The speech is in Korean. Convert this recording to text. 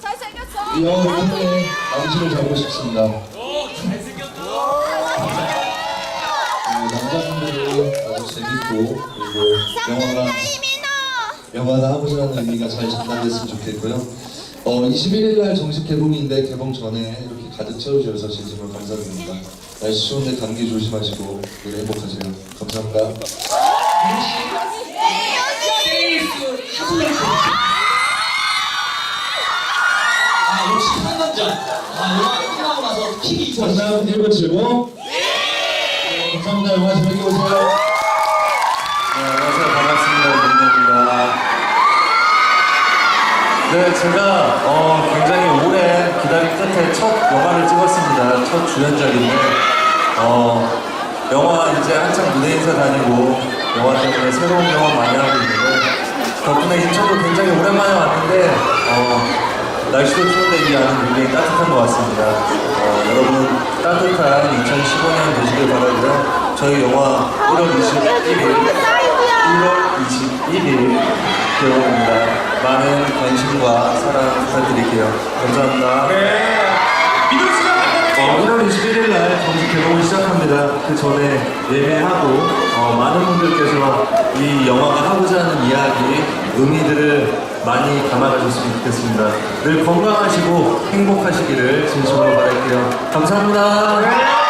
잘생겼어. 이 통해 남신을 잡고 싶습니다. 네, 남자분들이 아주 재밌고 그리고 영화가 영화가 하고자 하는 의미가 잘 전달됐으면 좋겠고요. 어, 21일 날 정식 개봉인데 개봉 전에 이렇게 가득 채워주셔서 진심으로 감사드립니다. 날씨 추운데 감기 조심하시고 늘 행복하세요. 감사합니다. 아 남자. 아 영화 끝나고 나서 킥이 있었어. 장난 1975 네, 감사합니다. 영화 재밌게 보세요. 네, 안녕하세요. 반갑습니다. 윤입니다. 네, 제가 어, 굉장히 오래 기다린 끝에 첫 영화를 찍었습니다. 첫 주연작인데, 어, 영화 이제 한창 무대 인사 다니고, 영화 때문에 새로운 경험 많이 하고 있는데, 덕분에 인천도 굉장히 오랜만에 왔는데, 어, 날씨도 추운데 이 안은 굉장히 따뜻한 것 같습니다. 어, 여러분, 따뜻한 2015년 되시길 바라고요. 저희 영화 1월 21일 1월 21일 개봉입니다. 많은 관심과 사랑 부탁드릴게요. 감사합니다. 어, 1월 21일 날 정식 개봉을 시작합니다. 그 전에 예매하고 어, 많은 분들께서 이 영화가 하고자 하는 이야기, 의미들을 많이 담아가셨으면 좋겠습니다. 늘 건강하시고 행복하시기를 진심으로 바랄게요. 감사합니다.